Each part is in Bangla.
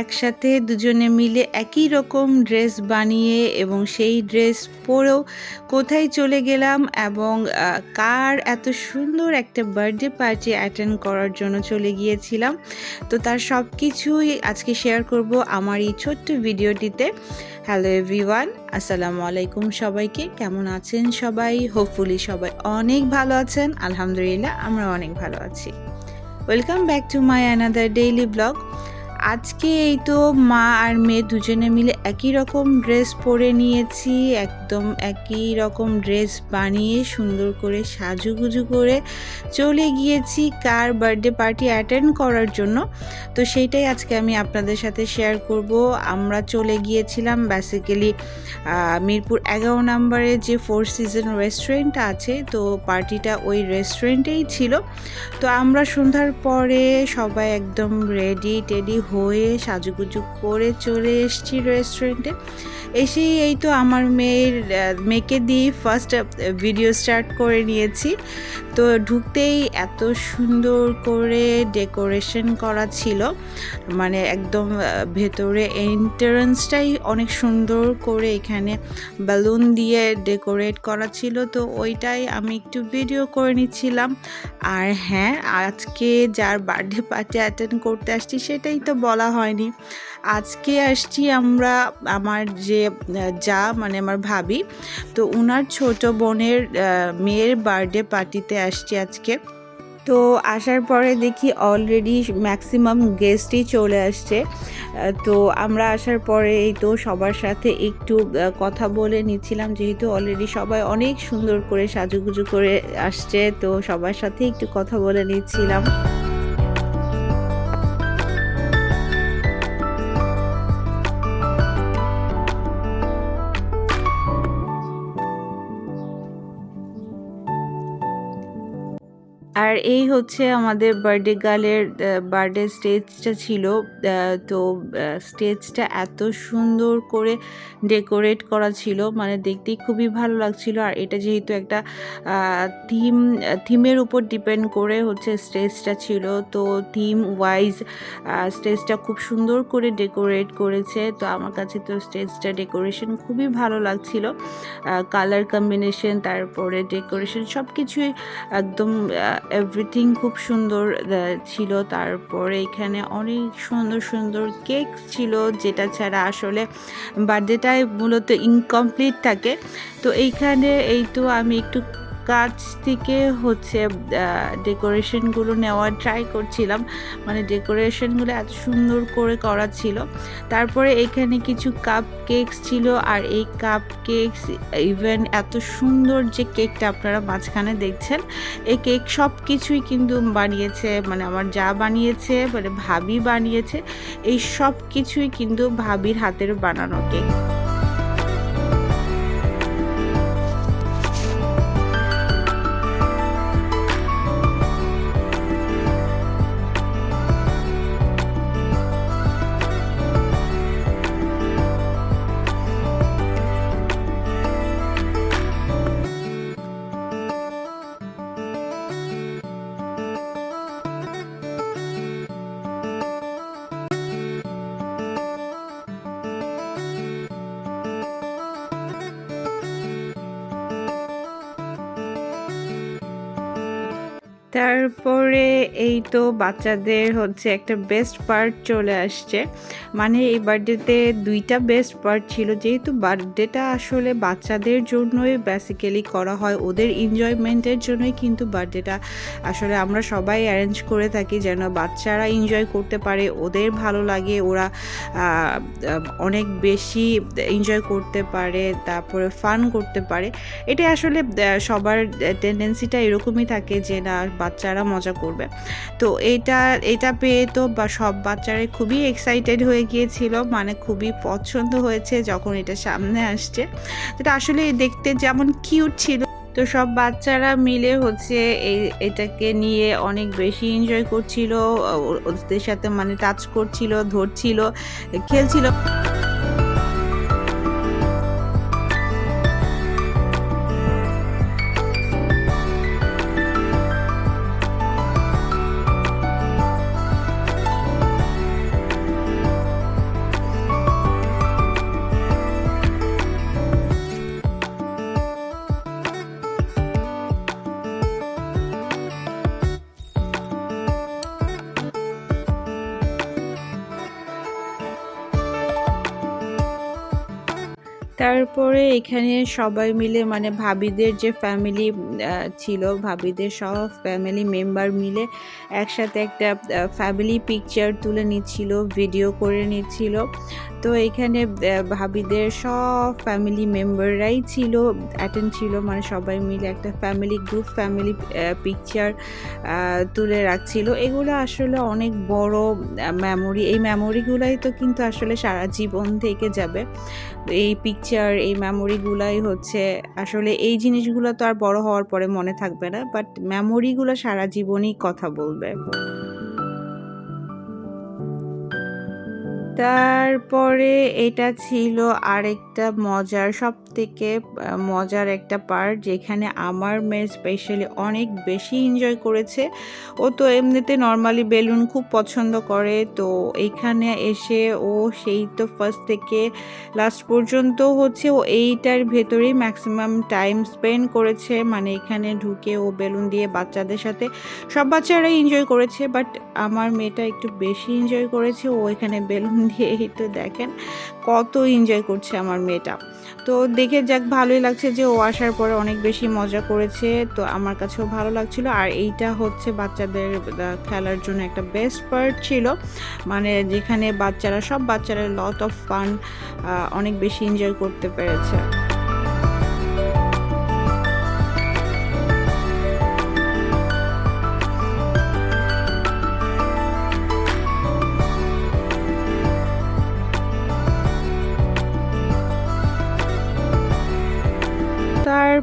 একসাথে দুজনে মিলে একই রকম ড্রেস বানিয়ে এবং সেই ড্রেস পরেও কোথায় চলে গেলাম এবং কার এত সুন্দর একটা বার্থডে পার্টি অ্যাটেন্ড করার জন্য চলে গিয়েছিলাম। তো তার সব কিছুই আজকে শেয়ার করব আমার এই ছোট্ট ভিডিওটিতে। হ্যালো এভরিওয়ান আসসালামু আলাইকুম সবাইকে। কেমন আছেন সবাই? হোপফুলি সবাই অনেক ভালো আছেন। আলহামদুলিল্লাহ আমরা অনেক ভালো আছি। Welcome back to my another daily blog আজকে এই তো মা আর মেয়ে দুজনে মিলে একই রকম ড্রেস পরে নিয়েছি একদম একই রকম ড্রেস বানিয়ে সুন্দর করে সাজুগুজু করে চলে গিয়েছি কার বার্থডে পার্টি অ্যাটেন্ড করার জন্য। তো সেইটাই আজকে আমি আপনাদের সাথে শেয়ার করব। আমরা চলে গিয়েছিলাম বেসিক্যালি মিরপুর এগারো নম্বরে যে ফোর সিজন রেস্টুরেন্টটা আছে, তো পার্টিটা ওই রেস্টুরেন্টেই ছিল। তো আমরা সন্ধ্যার পরে সবাই একদম রেডি টেডি হয়ে সাজুগুজু করে চলে এসেছি রেস্টুরেন্টে এসেই এই তো আমার মেয়ের মেয়েকে দিয়ে ফার্স্ট ভিডিও স্টার্ট করে নিয়েছি। তো ঢুকতেই এত সুন্দর করে ডেকোরেশন করা ছিল। মানে একদম ভেতরে এন্ট্রান্সটাই অনেক সুন্দর করে এখানে বেলুন দিয়ে ডেকোরেট করা ছিল। তো ওইটাই আমি একটু ভিডিও করে নিচ্ছিলাম। আর হ্যাঁ আজকে যার বার্থডে পার্টি অ্যাটেন্ড করতে আসছি, সেটাই তো বলা হয়নি। আজকে আসছি আমরা, আমার যে যা মানে আমার ভাবি তো উনার ছোট বোনের মেয়ের বার্থডে পার্টিতে আসছি আজকে। তো আসার পরে দেখি অলরেডি ম্যাক্সিমাম গেস্টই চলে আসছে। তো আমরা আসার পরে এই তো সবার সাথে একটু কথা বলে নিচ্ছিলাম। যেহেতু অলরেডি সবাই অনেক সুন্দর করে সাজুগুজু করে আসছে, তো সবার সাথে একটু কথা বলে নিচ্ছিলাম। আর এই হচ্ছে আমাদের বার্থডে গার্লের বার্থডে স্টেজটা ছিল। তো স্টেজটা এত সুন্দর করে ডেকোরেট করা ছিল। মানে দেখতেই খুবই ভালো লাগছিল। আর এটা যেহেতু একটা থিম থিমের উপর ডিপেন্ড করে হচ্ছে স্টেজটা ছিল। তো থিম ওয়াইজ স্টেজটা খুব সুন্দর করে ডেকোরেট করেছে। তো আমার কাছে তো স্টেজটা ডেকোরেশন খুবই ভালো লাগছিল। কালার কম্বিনেশন তারপরে ডেকোরেশন সব কিছুই একদম এভরিথিং খুব সুন্দর ছিল। তারপরে এখানে অনেক সুন্দর সুন্দর কেক ছিল, যেটা ছাড়া আসলে বার্থডেটাই মূলত ইনকমপ্লিট থাকে। তো এইখানে এই তো আমি একটু কাছ থেকে হচ্ছে ডেকোরেশনগুলো নেওয়ার ট্রাই করছিলাম। মানে ডেকোরেশনগুলো এত সুন্দর করে করা ছিল। তারপরে এখানে কিছু কাপ কেকস ছিল আর এই কাপ কেকস ইভেন এত সুন্দর যে কেকটা আপনারা মাঝখানে দেখছেন, এই কেক সব কিছুই কিন্তু বানিয়েছে মানে আমার যা বানিয়েছে মানে ভাবি বানিয়েছে, এই সব কিছুই কিন্তু ভাবির হাতের বানানো কেক তারপরে এই তো বাচ্চাদের হচ্ছে একটা বেস্ট পার্ট চলে আসছে। মানে এই বার্থডেতে দুইটা বেস্ট পার্ট ছিল। যেহেতু বার্থডেটা আসলে বাচ্চাদের জন্যই বেসিক্যালি করা হয়, ওদের এনজয়মেন্টের জন্যই কিন্তু বার্থডেটা আসলে আমরা সবাই অ্যারেঞ্জ করে থাকি যেন বাচ্চারা এনজয় করতে পারে, ওদের ভালো লাগে, ওরা অনেক বেশি এনজয় করতে পারে, তারপরে ফান করতে পারে। এটা আসলে সবার টেন্ডেন্সিটা এরকমই থাকে যে না বাচ্চারা মজা করবে। তো এটা এটা পেয়ে তো বা সব বাচ্চারাই খুবই এক্সাইটেড হয়ে গিয়েছিল মানে খুবই পছন্দ হয়েছে যখন এটা সামনে আসছে। এটা আসলে দেখতে যেমন কিউট ছিল। তো সব বাচ্চারা মিলে হচ্ছে এই, এটাকে নিয়ে অনেক বেশি এনজয় করছিল ওদের সাথে মানে টাচ করছিল, ধরছিল, খেলছিল। তারপরে এখানে সবাই মিলে মানে ভাবিদের যে ফ্যামিলি ছিল, ভাবিদের সব ফ্যামিলি মেম্বার মিলে একসাথে একটা ফ্যামিলি পিকচার তুলে নিচ্ছিল ভিডিও করে নিচ্ছিল। তো এখানে ভাবিদের সব ফ্যামিলি মেম্বাররাই ছিল অ্যাটেন্ড ছিল মানে সবাই মিলে একটা ফ্যামিলি গ্রুপ ফ্যামিলি পিকচার তুলে রাখছিল। এগুলো আসলে অনেক বড় মেমোরি এই মেমোরিগুলাই তো কিন্তু আসলে সারা জীবন থেকে যাবে। এই পিকচার এই মেমোরিগুলাই হচ্ছে, আসলে এই জিনিসগুলো তো আর বড় হওয়ার পরে মনে থাকবে না বাট মেমোরিগুলো সারা জীবনই কথা বলবে। তারপরে এটা ছিল আরেকটা মজার সব থেকে মজার একটা পার্ট যেখানে আমার মেয়ে স্পেশালি অনেক বেশি এনজয় করেছে। ও তো এমনিতে নর্মালি বেলুন খুব পছন্দ করে, তো এখানে এসে ও সেই তো ফার্স্ট থেকে লাস্ট পর্যন্ত হচ্ছে ও এইটার ভেতরেই ম্যাক্সিমাম টাইম স্পেন্ড করেছে। মানে এখানে ঢুকে ও বেলুন দিয়ে বাচ্চাদের সাথে, সব বাচ্চারাই এনজয় করেছে বাট আমার মেয়েটা একটু বেশি এনজয় করেছে। ও এখানে বেলুন দিয়ে এই তো দেখেন, কত এনজয় করছে আমার মেয়েটা। তো দেখে যাক, ভালোই লাগছে যে ও আসার পরে অনেক বেশি মজা করেছে, তো আমার কাছেও ভালো লাগছিল। আর এইটা হচ্ছে বাচ্চাদের খেলার জন্য একটা বেস্ট পার্ট ছিল। মানে যেখানে বাচ্চারা, সব বাচ্চারা লট অফ ফান অনেক বেশি এনজয় করতে পেরেছে।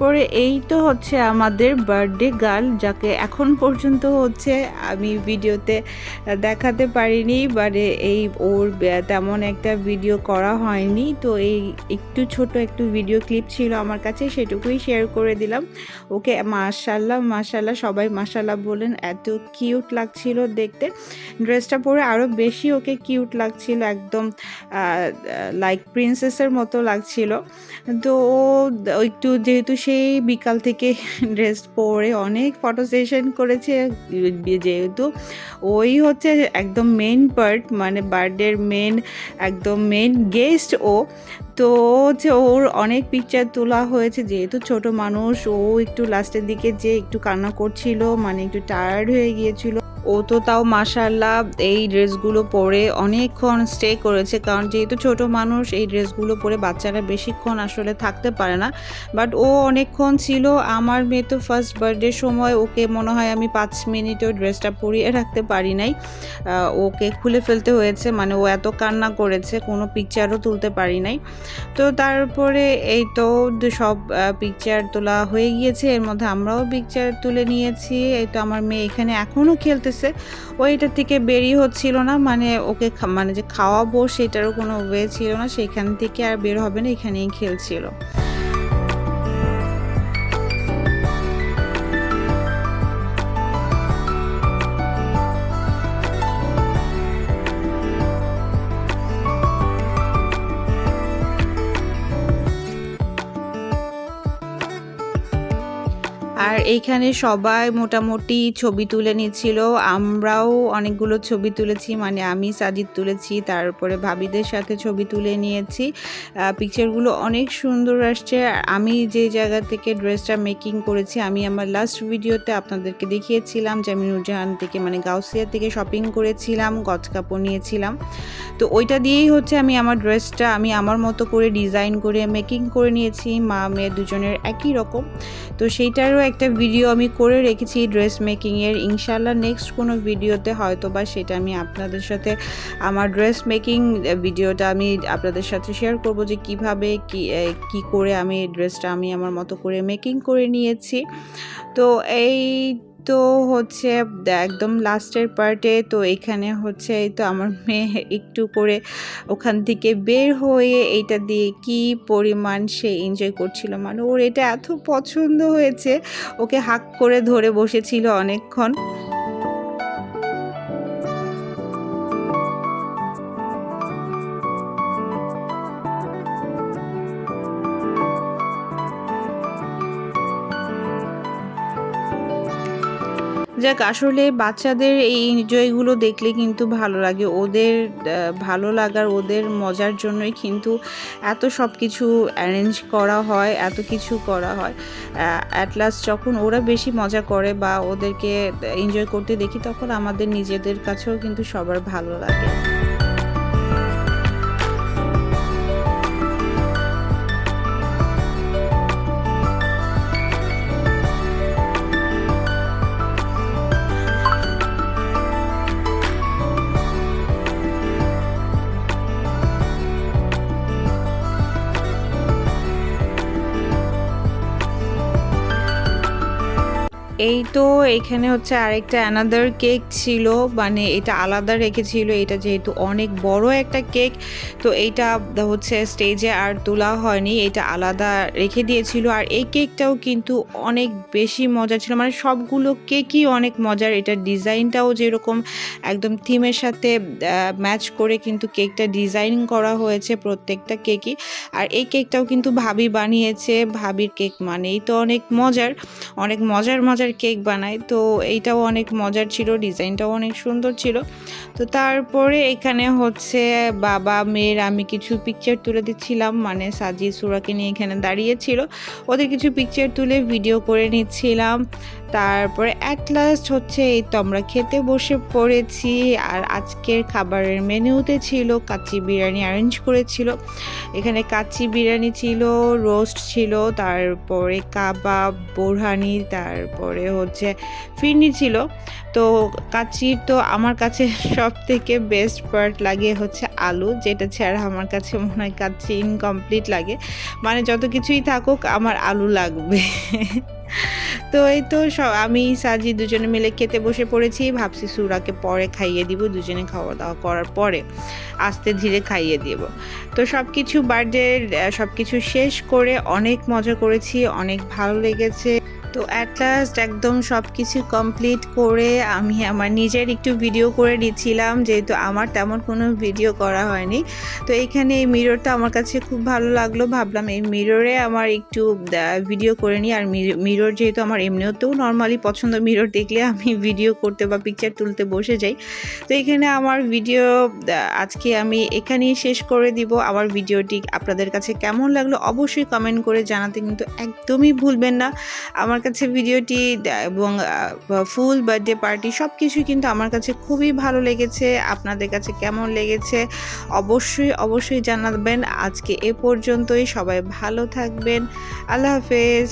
তারপরে এই তো হচ্ছে আমাদের বার্থডে গার্ল, যাকে এখন পর্যন্ত হচ্ছে আমি ভিডিওতে দেখাতে পারিনি মানে এই ওর তেমন একটা ভিডিও করা হয়নি। তো এই একটু ছোট একটু ভিডিও ক্লিপ ছিল আমার কাছে, সেটুকুই শেয়ার করে দিলাম। ওকে মাশাল্লাহ মাশাল্লাহ, সবাই মাশাল্লাহ বলেন, এত কিউট লাগছিল দেখতে। ড্রেসটা পরে আরও বেশি ওকে কিউট লাগছিল, একদম লাইক প্রিন্সেসের মতো লাগছিল। তো ও একটু যেহেতু সেই বিকাল থেকে ড্রেস পরে অনেক ফটো সেশন করেছে, যেহেতু ওই হচ্ছে একদম মেন পার্ট মানে বার্থডের মেন একদম মেন গেস্ট ও তো হচ্ছে ওর অনেক পিকচার তোলা হয়েছে। যেহেতু ছোট মানুষ, ও একটু লাস্টের দিকে যে একটু কান্না করছিল মানে একটু টায়ার্ড হয়ে গিয়েছিল। ও তো তাও মাসাল্লাহ এই ড্রেসগুলো পরে অনেকক্ষণ স্টে করেছে। কারণ যেহেতু ছোট মানুষ, এই ড্রেসগুলো পরে বাচ্চারা বেশিক্ষণ আসলে থাকতে পারে না। বাট ও অনেকক্ষণ ছিল। আমার মেয়ে তো ফার্স্ট বার্থডের সময় ওকে মনে হয় আমি পাঁচ মিনিটেও ড্রেসটা পরিয়ে রাখতে পারি নাই। ওকে খুলে ফেলতে হয়েছে। মানে ও এত কান্না করেছে, কোনো পিকচারও তুলতে পারি নাই। তো তারপরে এই তো সব পিকচার তোলা হয়ে গিয়েছে। এর মধ্যে আমরাও পিকচার তুলে নিয়েছি। এই তো আমার মেয়ে এখানে এখনও খেলতেছে। ও থেকে বেরিয়ে হচ্ছিল না। মানে ওকে মানে যে খাওয়াবো সেটারও কোনো ওয়ে ছিল না। সেখান থেকে আর বের হবে না। এখানেই খেলছিল। এইখানে সবাই মোটামুটি ছবি তুলে নিচ্ছিল। আমরাও অনেকগুলো ছবি তুলেছি মানে আমি সাজিদ তুলেছি, তারপরে ভাবিদের সাথে ছবি তুলে নিয়েছি। পিকচারগুলো অনেক সুন্দর আসছে। আমি যে জায়গা থেকে ড্রেসটা মেকিং করেছি, আমি আমার লাস্ট ভিডিওতে আপনাদেরকে দেখিয়েছিলাম যে আমি নুরজাহান থেকে মানে গাউসিয়া থেকে শপিং করেছিলাম, গজ কাপড় নিয়েছিলাম। তো ওইটা দিয়েই হচ্ছে আমি আমার ড্রেসটা আমি আমার মতো করে ডিজাইন করে মেকিং করে নিয়েছি। মা মেয়ে দুজনের একই রকম। তো সেইটারও একটা ভিডিও আমি করে রেখেছি ড্রেস মেকিংয়ের ইনশাল্লাহ নেক্সট কোনো ভিডিওতে হয়তো বা সেটা আমি আপনাদের সাথে আমার ড্রেস মেকিং ভিডিওটা আমি আপনাদের সাথে শেয়ার করব যে কীভাবে কি কি করে আমি ড্রেসটা আমি আমার মতো করে মেকিং করে নিয়েছি। তো এই তো হচ্ছে একদম লাস্টের পার্টে তো এখানে হচ্ছে এই তো আমার মেয়ে একটু করে ওখান থেকে বের হয়ে এইটা দিয়ে কি পরিমাণ সে এনজয় করছিল। মানে ওর এটা এত পছন্দ হয়েছে, ওকে হাক করে ধরে বসেছিল অনেকক্ষণ। যাক, আসলে বাচ্চাদের এই এনজয়গুলো দেখলে কিন্তু ভালো লাগে। ওদের ভালো লাগার, ওদের মজার জন্যই কিন্তু এত সব কিছু অ্যারেঞ্জ করা হয়, এত কিছু করা হয়। অ্যাট লাস্ট যখন ওরা বেশি মজা করে বা ওদেরকে এনজয় করতে দেখি, তখন আমাদের নিজেদের কাছেও কিন্তু সবার ভালো লাগে। এই তো এখানে হচ্ছে আরেকটা অ্যানাদার কেক ছিল মানে এটা আলাদা রেখেছিল, এটা যেহেতু অনেক বড় একটা কেক তো এইটা হচ্ছে স্টেজে আর তোলা হয়নি, এটা আলাদা রেখে দিয়েছিল। আর এই কেকটাও কিন্তু অনেক বেশি মজা ছিল মানে সবগুলো কেকই অনেক মজার, এটার ডিজাইনটাও যেরকম একদম থিমের সাথে ম্যাচ করে কিন্তু কেকটা ডিজাইন করা হয়েছে প্রত্যেকটা কেকই আর এই কেকটাও কিন্তু ভাবি বানিয়েছে, ভাবির কেক মানেই তো অনেক মজার অনেক মজার মজার কেক বানাই। তো এইটাও অনেক মজার ছিল, ডিজাইনটাও অনেক সুন্দর ছিল। তো তারপরে এখানে হচ্ছে বাবা, মেয়ের আমি কিছু পিকচার তুলে দিচ্ছিলাম মানে সাজি সুরাকে নিয়ে এখানে দাঁড়িয়েছিল ওদের কিছু পিকচার তুলে ভিডিও করে নিচ্ছিলাম। তারপরে অ্যাট লাস্ট হচ্ছে এই তো আমরা খেতে বসে পড়েছি, আর আজকের খাবারের মেনুতে ছিল কাচ্চি বিরিয়ানি অ্যারেঞ্জ করেছিল। এখানে কাচ্চি বিরিয়ানি ছিল রোস্ট ছিল, তারপরে কাবাব, বোরহানি, তারপরে হচ্ছে ফিরনি ছিল। তো কাচ্চির তো আমার কাছে সব থেকে বেস্ট পার্ট লাগে হচ্ছে আলু, যেটা ছাড়া আমার কাছে মনে হয় কাচ্চি ইনকমপ্লিট লাগে। মানে যত কিছুই থাকুক আমার আলু লাগবে। তো এই তো সব আমি সাজি দুজনে মিলে খেতে বসে পড়েছি, ভাবছি সুরাকে পরে খাইয়ে দিব, দুজনে খাওয়া দাওয়া করার পরে আস্তে ধীরে খাইয়ে দিব। তো সব কিছু বার্থডে সব কিছু শেষ করে অনেক মজা করেছি, অনেক ভালো লেগেছে। তো অ্যাট লাস্ট একদম সব কিছু কমপ্লিট করে আমি আমার নিজের একটু ভিডিও করে নিচ্ছিলাম, যেহেতু আমার তেমন কোনো ভিডিও করা হয়নি। তো এইখানে এই মিররটা আমার কাছে খুব ভালো লাগল। ভাবলাম এই মিররে আমার একটু ভিডিও করে নিই। আর মিরর যেহেতু আমার এমনিতেও নর্মালি পছন্দ মিরর দেখলে আমি ভিডিও করতে বা পিকচার তুলতে বসে যাই। তো এখানে আমার ভিডিও আজকে আমি এখানেই শেষ করে দিব। আমার ভিডিওটি আপনাদের কাছে কেমন লাগল অবশ্যই কমেন্ট করে জানাতে কিন্তু একদমই ভুলবেন না। আমার কাছে ভিডিওটি এবং ফুল বার্থডে পার্টি সব কিছুই কিন্তু আমার কাছে খুবই ভালো লেগেছে। আপনাদের কাছে কেমন লেগেছে? অবশ্যই অবশ্যই জানাবেন। আজকে এ পর্যন্তই। সবাই ভালো থাকবেন। আল্লাহ হাফেজ।